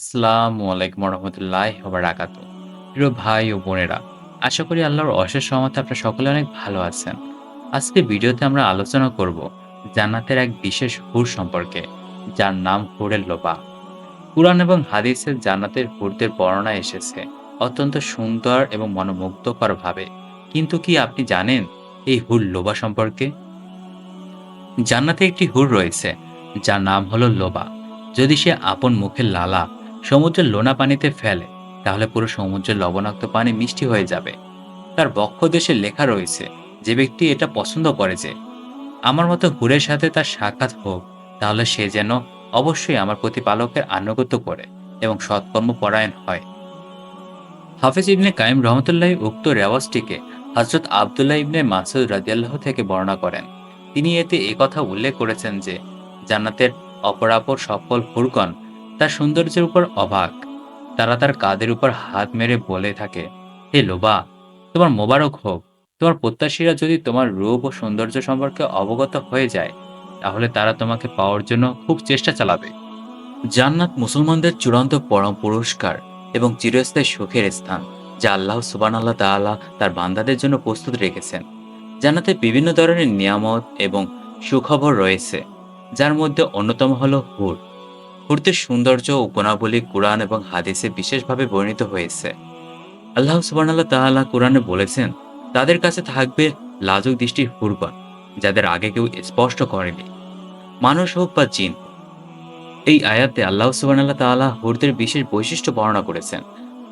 আসসালামু আলাইকুম রহমতুল্লাহ বারাকাতু প্রিয় ভাই ও বোনেরা, আশা করি আল্লাহর অশেষ সহমতে আপনারা সকলে অনেক ভালো আছেন। আজকে ভিডিওতে আমরা আলোচনা করব জান্নাতের এক বিশেষ হুর সম্পর্কে, যার নাম হুরের কুরআন এবং জান্নাতের হুরদের বর্ণনা এসেছে অত্যন্ত সুন্দর এবং মনোমুগ্ধকর ভাবে কিন্তু কি আপনি জানেন এই হুর লোবা সম্পর্কে? জান্নাতে একটি হুর রয়েছে, যার নাম হলো লোবা। যদি সে আপন মুখের লালা সমুদ্রের লোনা পানিতে ফেলে, তাহলে পুরো সমুদ্রের লবণাক্ত পানি মিষ্টি হয়ে যাবে। তার বক্ষ দেশে লেখা রয়েছে, যে ব্যক্তি এটা পছন্দ করে যে, আমার মতো হুরের সাথে তার সাক্ষাৎ হোক, তাহলে সে যেন অবশ্যই আমার প্রতিপালকের আনুগত্য করে এবং সৎকর্ম পরায়ণ হয়। হাফেজ ইবনে কাইম রহমতুল্লাহ উক্ত রেওয়াজটিকে হজরত আবদুল্লাহ ইবনে মাসুদ রাজিয়াল্লাহ থেকে বর্ণনা করেন। তিনি এতে কথা উল্লেখ করেছেন যে, জান্নাতের অপরাপর সফল হুরগণ তার সৌন্দর্যের উপর অবাক। তারা তার কাদের উপর হাত মেরে বলে থাকে, হে লোবা, তোমার মোবারক হোক। তোমার প্রত্যাশীরা যদি তোমার রূপ ও সৌন্দর্য সম্পর্কে অবগত হয়ে যায়, তাহলে তারা তোমাকে পাওয়ার জন্য খুব চেষ্টা চালাবে। জান্নাত মুসলমানদের চূড়ান্ত পরম পুরস্কার এবং চিরস্থায়ী সুখের স্থান, যা আল্লাহ সুবান আল্লাহ তাআলা তার বান্দাদের জন্য প্রস্তুত রেখেছেন। জান্নাতে বিভিন্ন ধরনের নিয়ামত এবং সুখবর রয়েছে, যার মধ্যে অন্যতম হলো হুর। হুরদের সৌন্দর্য ও গুণাবলী কোরআন এবং হাদিসে বিশেষভাবে বর্ণিত হয়েছে। আল্লাহ সুবান আল্লাহ তাআলা কোরআনে বলেছেন, তাদের কাছে থাকবে লাজুক দৃষ্টির হুরগণ যাদের আগে কেউ স্পষ্ট করেনি। মানুষ হোক বা জিন, এই আয়াতে আল্লাহ সুবান আল্লাহ তাআলা হুরদের বিশেষ বৈশিষ্ট্য বর্ণনা করেছেন।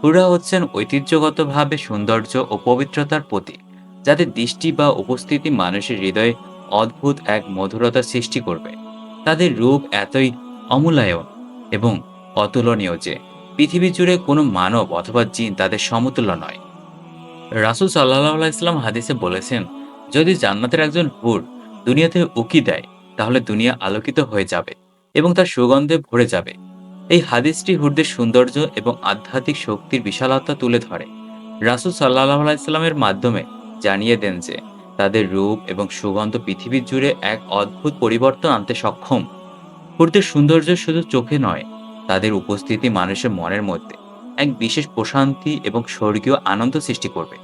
হুররা হচ্ছেন ঐতিহ্যগতভাবে সৌন্দর্য ও পবিত্রতার প্রতীক, যাদের দৃষ্টি বা উপস্থিতি মানুষের হৃদয়ে অদ্ভুত এক মধুরতা সৃষ্টি করবে। তাদের রূপ এতই অমূল্যায়ন এবং অতুলনীয় যে পৃথিবী জুড়ে কোনো মানব অথবা জিন তাদের সমতুল্য নয়। রাসুল সাল্লাহ ইসলাম হাদিসে বলেছেন, যদি জান্নাতের একজন হুর দুনিয়াতে উকি দেয়, তাহলে দুনিয়া আলোকিত হয়ে যাবে এবং তার সুগন্ধে ভরে যাবে। এই হাদিসটি হুরদের সৌন্দর্য এবং আধ্যাত্মিক শক্তির বিশালতা তুলে ধরে। রাসুল সাল্লাহ আলাইস্লামের মাধ্যমে জানিয়ে দেন যে, তাদের রূপ এবং সুগন্ধ পৃথিবী জুড়ে এক অদ্ভুত পরিবর্তন আনতে সক্ষম। হুরদের সৌন্দর্য শুধু চোখে নয়, তাদের উপস্থিতি মানুষের মনের মধ্যে এক বিশেষ প্রশান্তি এবং স্বর্গীয় আনন্দ সৃষ্টি করবে।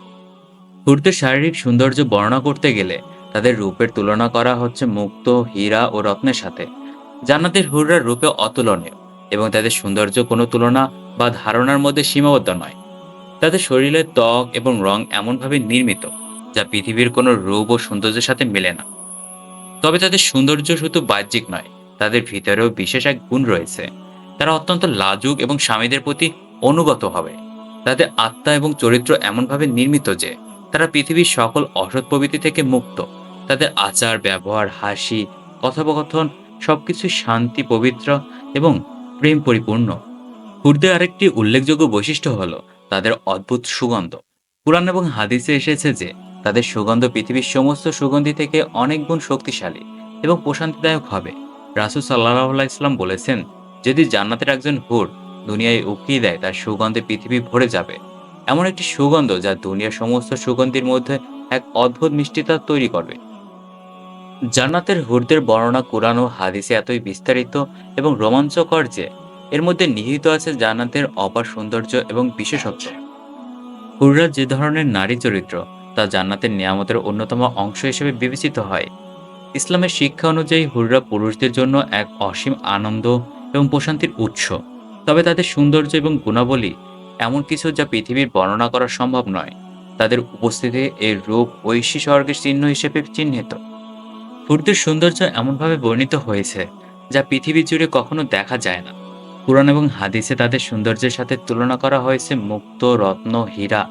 হুরদের শারীরিক সৌন্দর্য বর্ণনা করতে গেলে তাদের রূপের তুলনা করা হচ্ছে মুক্ত, হীরা ও রত্নের সাথে। জান্নাতের হুররা রূপে অতুলনীয় এবং তাদের সৌন্দর্য কোনো তুলনা বা ধারণার মধ্যে সীমাবদ্ধ নয়। তাদের শরীরের ত্বক এবং রং এমনভাবে নির্মিত যা পৃথিবীর কোনো রূপ ও সৌন্দর্যের সাথে মেলে না। তবে তাদের সৌন্দর্য শুধু বাহ্যিক নয় তাদের ভিতরেও বিশেষ এক গুণ রয়েছে। তারা অত্যন্ত লাজুক এবং স্বামীদের প্রতি অনুগত হবে। তাদের আত্মা এবং চরিত্র এমনভাবে নির্মিত যে, তারা পৃথিবীর সকল অসৎ প্রবৃত্তি থেকে মুক্ত। তাদের আচার, ব্যবহার, হাসি, কথোপকথন সবকিছু শান্তি, পবিত্র এবং প্রেম পরিপূর্ণ হুরদের আরেকটি উল্লেখযোগ্য বৈশিষ্ট্য হল তাদের অদ্ভুত সুগন্ধ। পুরাণ এবং হাদিসে এসেছে যে, তাদের সুগন্ধ পৃথিবীর সমস্ত সুগন্ধি থেকে অনেক গুণ শক্তিশালী এবং প্রশান্তিদায়ক হবে। রাসুল সাল্লাহ ইসলাম বলেছেন, যদি জান্নাতের একজন হুর দুনিয়ায় উকিয়ে দেয়, তার সুগন্ধে পৃথিবী ভরে যাবে। এমন একটি সুগন্ধ যা দুনিয়ার সমস্ত সুগন্ধির মধ্যে এক অদ্ভুত মিষ্টিতা তৈরি করবে। জান্নাতের হুরদের বর্ণনা কোরআন ও হাদিসে এতই বিস্তারিত এবং রোমাঞ্চকর যে, এর মধ্যে নিহিত আছে জান্নাতের অপার সৌন্দর্য এবং বিশেষত্ব। হুররা যে ধরনের নারী চরিত্র, তা জান্নাতের নিয়ামতের অন্যতম অংশ হিসেবে বিবেচিত হয়। ইসলামের শিক্ষা অনুযায়ী হুররা পুরুষদের জন্য এক অসীম আনন্দ এবং প্রশান্তির উৎস। তবে তাদের সৌন্দর্য এবং গুণাবলী এমন কিছু যা পৃথিবীর বর্ণনা করা সম্ভব নয়। তাদের উপস্থিতি এর রূপ ঐশী স্বর্গের চিহ্ন হিসেবে চিহ্নিত। হুরদের সৌন্দর্য এমনভাবে বর্ণিত হয়েছে যা পৃথিবী জুড়ে কখনো দেখা যায় না। পুরাণ এবং হাদিসে তাদের সৌন্দর্যের সাথে তুলনা করা হয়েছে মুক্ত রত্ন হীরা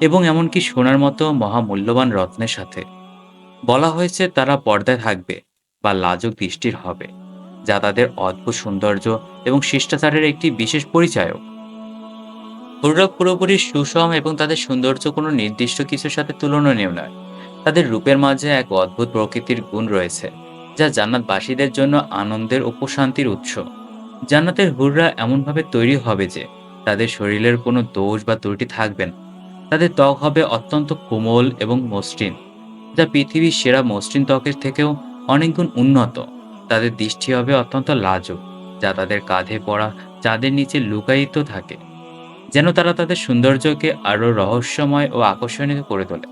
এবং এমনকি সোনার মতো মহামূল্যবান রত্নের সাথে। বলা হয়েছে তারা পর্দায় থাকবে বা লাজুক দৃষ্টির হবে, যা তাদের অদ্ভুত সৌন্দর্য এবং শিষ্টাচারের একটি বিশেষ পরিচায়ক। হুররা পুরোপুরি সুষম এবং তাদের সৌন্দর্য কোনো নির্দিষ্ট কিছুর সাথে তুলনীয় নয়। তাদের রূপের মাঝে এক অদ্ভুত প্রকৃতির গুণ রয়েছে, যা জান্নাতবাসীদের জন্য আনন্দের ও প্রশান্তির উৎস। জান্নাতের হুররা এমনভাবে তৈরি হবে যে তাদের শরীরের কোনো দোষ বা ত্রুটি থাকবে না। তাদের ত্বক হবে অত্যন্ত কোমল এবং মসৃণ। যা পৃথিবীর সেরা মসৃণ ত্বকের থেকেও অনেক গুণ উন্নত। তাদের দৃষ্টি হবে অত্যন্ত লাজুক, যা তাদের কাঁধে পড়া চাঁদের নিচে লুকায়িত থাকে, যেন তারা তাদের সৌন্দর্যকে আরও রহস্যময় ও আকর্ষণীয় করে তোলে।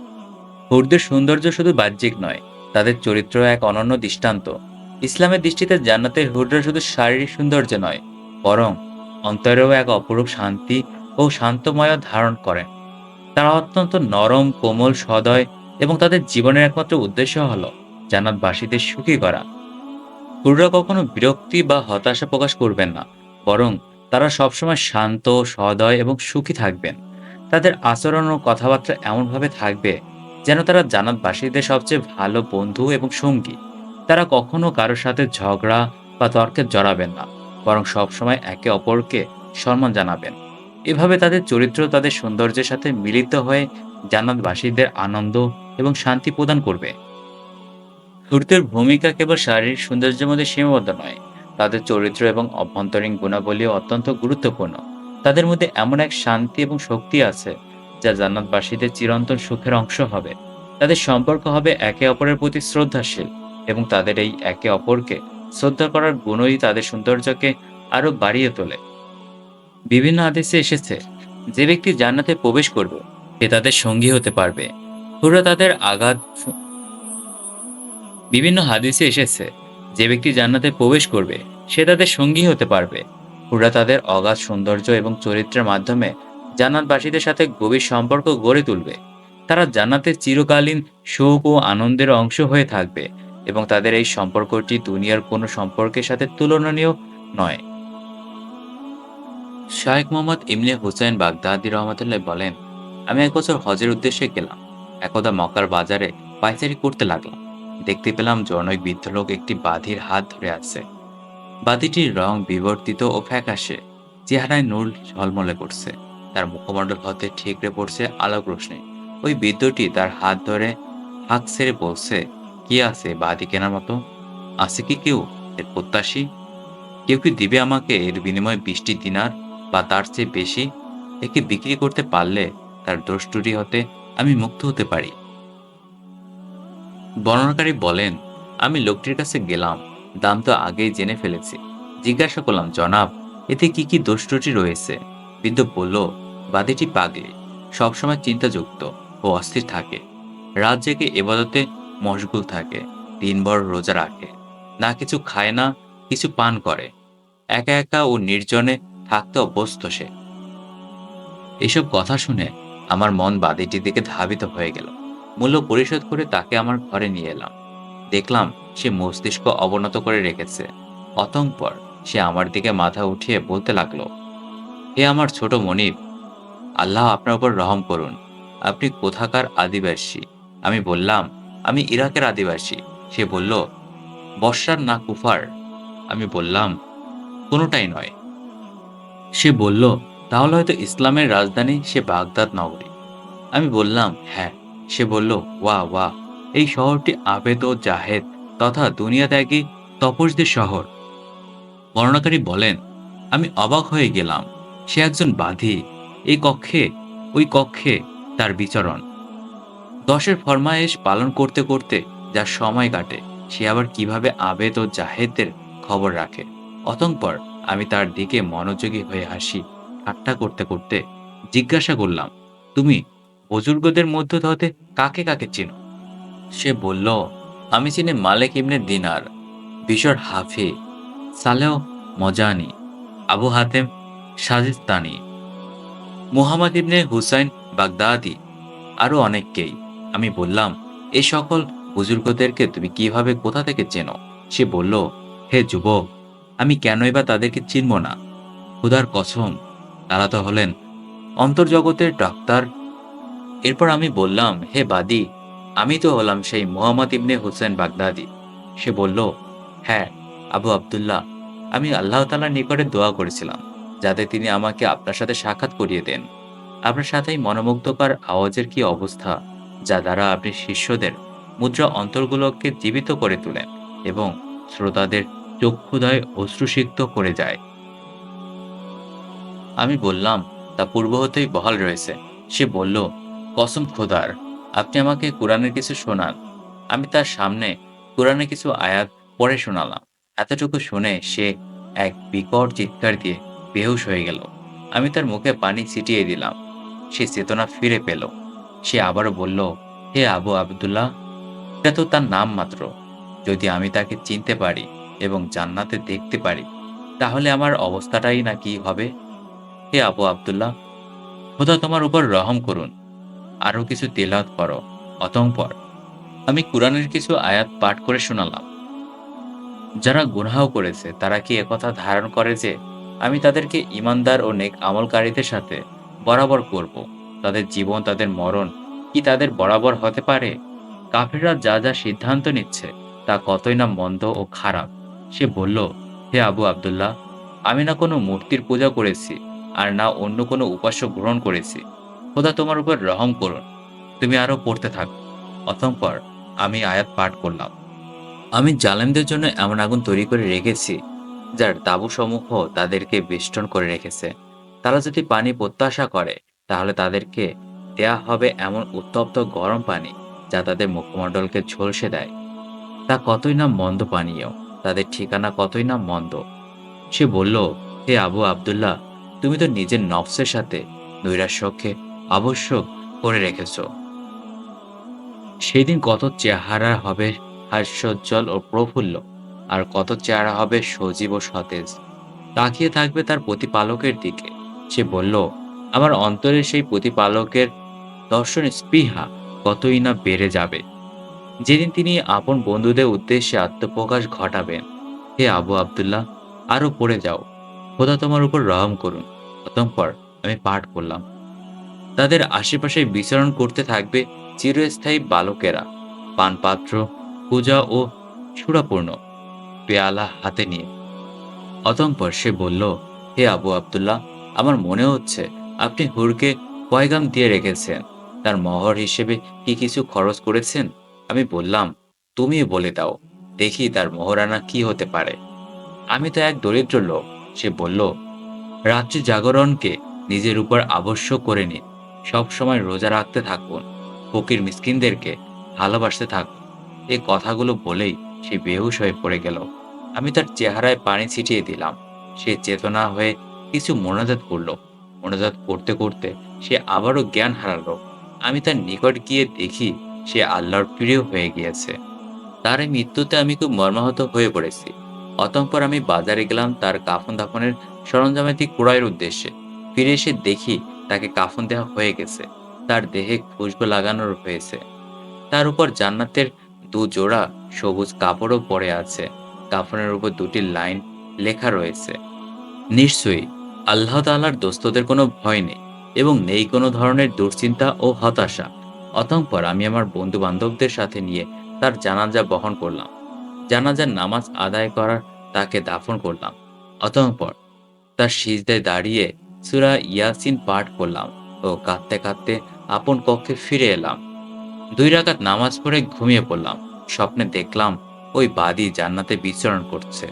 হুরদের সৌন্দর্য শুধু বাহ্যিক নয়, তাদের চরিত্র এক অনন্য দৃষ্টান্ত। ইসলামের দৃষ্টিতে জান্নাতের হুররা শুধু শারীরিক সৌন্দর্য নয়, বরং অন্তরেও এক অপরূপ শান্তি ও শান্তময় ধারণ করেন। তারা অত্যন্ত নরম, কোমল, সদয় এবং তাদের জীবনের একমাত্র উদ্দেশ্য হল জান্নাতবাসীদের সুখী করা। হুররা কখনো বিরক্তি বা হতাশা প্রকাশ করবেন না, বরং তারা সবসময় শান্ত সদয় এবং সুখী থাকবেন। তাদের আচরণ ও কথাবার্তা এমনভাবে থাকবে যেন তারা জান্নাতবাসীদের সবচেয়ে ভালো বন্ধু এবং সঙ্গী। তারা কখনো কারোর সাথে ঝগড়া বা তর্কে জড়াবেন না, বরং সবসময় একে অপরকে সম্মান জানাবেন। এভাবে তাদের চরিত্র, তাদের সৌন্দর্যের সাথে মিলিত হয়ে জান্নাতবাসীদের আনন্দ এবং শান্তি প্রদান করবে। হুরদের ভূমিকা কেবল শারীরিক সৌন্দর্যের মধ্যে সীমাবদ্ধ নয়, তাদের চরিত্র এবং অভ্যন্তরীণ গুণাবলীও অত্যন্ত গুরুত্বপূর্ণ। তাদের মধ্যে এমন এক শান্তি এবং শক্তি আছে, যা জান্নাতবাসীদের চিরন্তন সুখের অংশ হবে। তাদের সম্পর্ক হবে একে অপরের প্রতি শ্রদ্ধাশীল এবং তাদের এই একে অপরকে শ্রদ্ধা করার গুণই তাদের সৌন্দর্যকে আরও বাড়িয়ে তোলে। বিভিন্ন আদেশে এসেছে, যে ব্যক্তি জান্নাতে প্রবেশ করবে, সে তাদের সঙ্গী হতে পারবে। হুররা তাদের আঘাত বিভিন্ন হাদিসে এসেছে, যে ব্যক্তি জান্নাতে প্রবেশ করবে, সে তাদের সঙ্গী হতে পারবে। হুররা তাদের অগাধ সৌন্দর্য এবং চরিত্রের মাধ্যমে জান্নাতবাসীদের সাথে গভীর সম্পর্ক গড়ে তুলবে। তারা জান্নাতের চিরকালীন শোক ও আনন্দের অংশ হয়ে থাকবে এবং তাদের এই সম্পর্কটি দুনিয়ার কোনো সম্পর্কের সাথে তুলনীয় নয়। শায়েখ মোহাম্মদ ইমনে হুসাইন বাগদাদি রহমতুল্লাহ বলেন, আমি এক বছর হজের উদ্দেশ্যে গেলাম। একদা মক্কার বাজারে পাইচারি করতে লাগলাম দেখতে পেলাম জনৈক বৃদ্ধ লোক একটি বাঁধির হাত ধরে আছে। বাদিটির রং বিবর্তিত ও ফ্যাকাশে, চেহারায় নুল ঝলমলে করছে। তার মুখমণ্ডল হতে ঠিকরে পড়ছে আলোক রোশনি ওই বৃদ্ধটি তার হাত ধরে হাঁক ছেড়ে বলছে, কি আছে বাদি কেনার মতো? আছে কি কেউ? এর প্রত্যাশী? কেউ কি দিবে আমাকে এর বিনিময়ে বৃষ্টি দিনার বা তার চেয়ে বেশি? একে বিক্রি করতে পারলে তার দোষ হতে আমি মুক্ত হতে পারি। বর্ণনাকারী বলেন, আমি লোকটির কাছে গেলাম, দাম তো আগেই জেনে ফেলেছি। জিজ্ঞাসা করলাম, জনাব, এতে কি কি দোষ ত্রুটি রয়েছে? বৃদ্ধ বলল, বাদিটি পাগলি, সবসময় চিন্তাযুক্ত ও অস্থির থাকে। রাত জেগে এবাদতে মশগুল থাকে, দিনভর রোজা রাখে, না কিছু খায় না, কিছু পান করে। একা একা ও নির্জনে থাকতে অভ্যস্ত সে। এসব কথা শুনে আমার মন বাদিটির দিকে ধাবিত হয়ে গেল। মূল্য পরিশোধ করে তাকে আমার ঘরে নিয়ে এলাম। দেখলাম সে মস্তিষ্ক অবনত করে রেখেছে। অতঙ্কর সে আমার দিকে মাথা উঠিয়ে বলতে লাগল এ আমার ছোট মনিব, আল্লাহ আপনার উপর রহম করুন। আপনি কোথাকার আদিবাসী? আমি বললাম, আমি ইরাকের আদিবাসী। সে বলল, বর্ষার না কুফার? আমি বললাম, কোনোটাই নয়। সে বলল তাহলে হয়তো ইসলামের রাজধানী সে বাগদাদ নগরী। আমি বললাম হ্যাঁ। সে বলল ওয়া ওয়া এই শহরটি আবেদ ও জাহেদ, তথা দুনিয়া ত্যাগী তপসদের শহর। বর্ণনাকারী বলেন, আমি অবাক হয়ে গেলাম, সে একজন বাধি এই কক্ষে, ওই কক্ষে তার বিচরণ। দশের ফরমায়েশ পালন করতে করতে যার সময় কাটে, সে আবার কীভাবে আবেদ ও জাহেদদের খবর রাখে। অতঃপর আমি তার দিকে মনোযোগী হয়ে হাসি ঠাট্টা করতে করতে জিজ্ঞাসা করলাম, তুমি বুজুর্গদের মধ্য হতে কাকে কাকে চিনো? সে বলল, আমি চিনি মালিক ইবনে দিনার বিশর হাফি, সালেহ মজানি, আবু হাতেম সাজিস্তানি, মুহাম্মদ ইবনে হুসাইন বাগদাদি আরও অনেককেই। আমি বললাম এই সকল বুজুর্গদেরকে তুমি কীভাবে কোথা থেকে চেনো? সে বলল, হে যুবক, আমি কেনই বা তাদেরকে চিনব না। খুদার কসম তারা তো হলেন অন্তর্জগতের ডাক্তার। এরপর আমি বললাম, হে বাদি, আমি তো হলাম সেই মোহাম্মদ ইবনে হুসেন বাগদাদি। সে বলল হ্যাঁ আবু আবদুল্লাহ, আমি আল্লাহ তালার নিকটে দোয়া করেছিলাম, যাতে তিনি আমাকে আপনার সাথে সাক্ষাৎ করিয়ে দেন। আপনার সাথেই মনোমুগ্ধকর আওয়াজের কি অবস্থা, যা দ্বারা আপনি শিষ্যদের মুদ্রা অন্তরগুলোকে জীবিত করে তোলেন এবং শ্রোতাদের চক্ষুদয় অশ্রুসিক্ত করে যায়? আমি বললাম, তা পূর্ব হতেই বহাল রয়েছে। সে বলল, কসম খোদার, আপনি আমাকে কোরআনের কিছু শোনান। আমি তার সামনে কোরআনে কিছু আয়াত পড়ে শোনালাম। এতটুকু শুনে সে এক বিকট চিৎকার দিয়ে বেহুশ হয়ে গেল। আমি তার মুখে পানি ছিটিয়ে দিলাম। সে চেতনা ফিরে পেল। সে আবারও বলল, হে আবু আবদুল্লাহ, এটা তো তার নাম মাত্র। যদি আমি তাকে চিনতে পারি এবং জান্নাতে দেখতে পারি, তাহলে আমার অবস্থাটাই না কি হবে? হে আবু আবদুল্লাহ, খোদা তোমার উপর রহম করুন। আরও কিছু তেলাওয়াত করো, অতঃপর আমি কোরআনের কিছু আয়াত পাঠ করে শোনালাম। যারা গুনাহ করেছে, তারা কি একথা ধারণ করে যে আমি তাদেরকে ইমানদার ও নেক আমলকারীদের সাথে বরাবর করব? তাদের জীবন, তাদের মরণ কি তাদের বরাবর হতে পারে? কাফিররা যা যা সিদ্ধান্ত নিচ্ছে, তা কতই না মন্দ ও খারাপ। সে বলল, হে আবু আবদুল্লাহ, আমি না কোনো মূর্তির পূজা করেছি আর না অন্য কোনো উপাস্য গ্রহণ করেছি। খোদা তোমার উপর রহম করুন। তুমি আরও পড়তে থাকো। অতঃপর আমি আয়াত পাঠ করলাম। আমি জালেমদের জন্য এমন আগুন তৈরি করে রেখেছি, যার তাঁবুসমূহ তাদেরকে বেষ্টন করে রেখেছে। তারা যদি পানি প্রত্যাশা করে, তাহলে তাদেরকে দেয়া হবে এমন উত্তপ্ত গরম পানি, যা তাদের মুখমণ্ডলকে ঝলসে দেয়। তা কতই না মন্দ পানীয়, তাদের ঠিকানা কতই না মন্দ। সে বলল, হে আবু আবদুল্লাহ তুমি তো নিজের নফসের সাথে নৈরাশ্যকে আবশ্যক করে রেখেছ। সেই দিন কত চেহারা হবে হাস্যোজ্জ্বল ও প্রফুল্ল, আর কত চেহারা হবে সজীব ও সতেজ। তাকিয়ে থাকবে তার প্রতিপালকের দিকে। সে বলল, আমার অন্তরে সেই প্রতিপালকের দর্শন স্পৃহা কতই না বেড়ে যাবে। যেদিন তিনি আপন বন্ধুদের উদ্দেশ্যে আত্মপ্রকাশ ঘটাবেন, হে আবু আবদুল্লাহ আরও পড়ে যাও। খোদা তোমার উপর রহম করুন। অতঃপর আমি পাঠ করলাম। তাদের আশেপাশে বিচরণ করতে থাকবে চিরস্থায়ী বালকেরা, পানপাত্র, পূজা ও সুরাপূর্ণ পেয়ালা হাতে নিয়ে। অতঃপর সে বলল, হে আবু আবদুল্লাহ, আমার মনে হচ্ছে আপনি হুরকে পয়গাম দিয়ে রেখেছেন। তার মহর হিসেবে কি কিছু খরচ করেছেন? আমি বললাম তুমি বলে দাও, দেখি তার মহরানা কি হতে পারে। আমি তো এক দরিদ্র লোক সে বলল, রাত্রি জাগরণকে নিজের উপর আবশ্যক করে নিন। সব সময় রোজা রাখতে থাকুন। ফকির মিসকিনদেরকে ভালোবাসতে থাকুন। এই কথাগুলো বলেই সে বেহুশ হয়ে পড়ে গেল। আমি তার চেহারায় পানি ছিটিয়ে দিলাম। সে চেতনা হয়ে কিছু মোনাজাত করল। মোনাজাত করতে করতে সে আবারও জ্ঞান হারালো। আমি তার নিকট গিয়ে দেখি সে আল্লাহর প্রিয় হয়ে গিয়েছে। তার মৃত্যুতে আমি খুব মর্মাহত হয়ে পড়েছি। অতঃপর আমি বাজারে গেলাম তার কাফন দাফনের সরঞ্জামাতি ক্রয়ের উদ্দেশ্যে। ফিরে এসে দেখি তাকে কাফন দেওয়া হয়ে গেছে। তার দেহে খুশবু লাগানোর হয়েছে। তার উপর জান্নাতের দু জোড়া সবুজ কাপড়ও পরে আছে। কাফনের উপর দুটি লাইন লেখা রয়েছে। নিশ্চয়ই, আল্লাহ তাআলার দোস্তদের কোনো ভয় নেই এবং নেই কোনো ধরনের দুশ্চিন্তা ও হতাশা। অতঃপর আমি আমার বন্ধু বান্ধবদের সাথে নিয়ে তার জানাজা বহন করলাম। জানাজার নামাজ আদায় করার তাকে দাফন করলাম। অতঃপর তার সিজদায় দাঁড়িয়ে সুরা ইয়াসিন পাঠ করলাম ও কাঁদতে কাঁদতে আপন কক্ষে ফিরে এলাম। দুই রাকাত নামাজ পড়ে ঘুমিয়ে পড়লাম। স্বপ্নে দেখলাম ওই বাদী জান্নাতে বিচরণ করছে।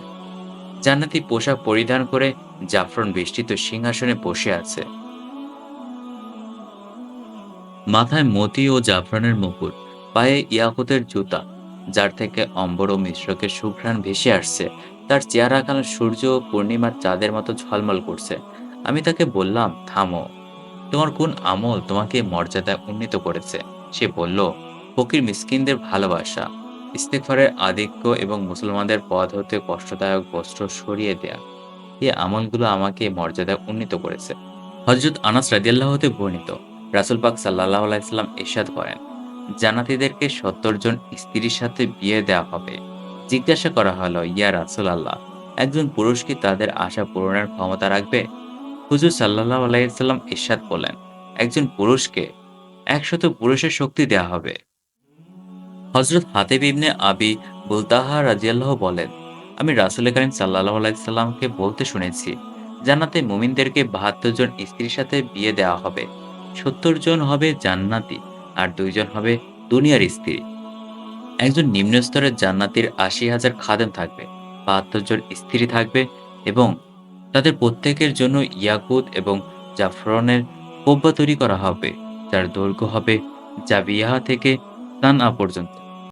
জান্নাতি পোশাক পরিধান করে জাফরন বেষ্টিত সিংহাসনে বসে আছে। মাথায় মতি ও জাফরানের মুকুট, পায়ে ইয়াকুতের জুতা যার থেকে অম্বর ও মিশ্রকে সুঘ্রাণ ভেসে আসছে। তার চেহারা কালো সূর্য ও পূর্ণিমার চাঁদের মতো ঝলমল করছে। আমি তাকে বললাম, থামো। তোমার কোন আমল তোমাকে মর্যাদায় উন্নীত করেছে? সে বলল, ফকির মিসকিনদের ভালোবাসা ইস্তেকফারের আধিক্য এবং মুসলমানদের পথ হতে কষ্টদায়ক বস্ত্র সরিয়ে দেয়া। এই আমলগুলো আমাকে মর্যাদায় উন্নীত করেছে। হজরত আনাস রাদিয়াল্লাহ হতে বর্ণিত, রাসুল পাক সাল্লাহ আলাইসাল্লাম ইরশাদ করেন জান্নাতীদেরকে সত্তর জন স্ত্রীর সাথে বিয়ে দেওয়া হবে। জিজ্ঞাসা করা হলো, ইয়া রাসুল আল্লাহ একজন পুরুষ কি তাদের আশা পূরণের ক্ষমতা রাখবে? হুজুর সাল্লাহ আলাইসাল্লাম ইরশাদ বলেন একজন পুরুষকে একশত পুরুষের শক্তি দেওয়া হবে। হজরত হাতেব ইবনে আবি বুলতাহা রাজিয়াল্লাহ বলেন, আমি রাসুল করিম সাল্লাহ আলাইসাল্লামকে বলতে শুনেছি, জান্নাতে মুমিনদেরকে বাহাত্তর জন স্ত্রীর সাথে বিয়ে দেওয়া হবে, সত্তর জন হবে জান্নাতি। আর দুইজন হবে দুনিয়ার স্ত্রী। একজন নিম্ন স্তরের জান্নাতির আশি হাজার খাদেম থাকবে, বাহাত্তর জন স্ত্রী থাকবে এবং তাদের প্রত্যেকের জন্য ইয়াকুত এবং জাফরনের কব্বা তৈরি করা হবে, যার দৈর্ঘ্য হবে জাবিয়াহা থেকে তানা পর্যন্ত।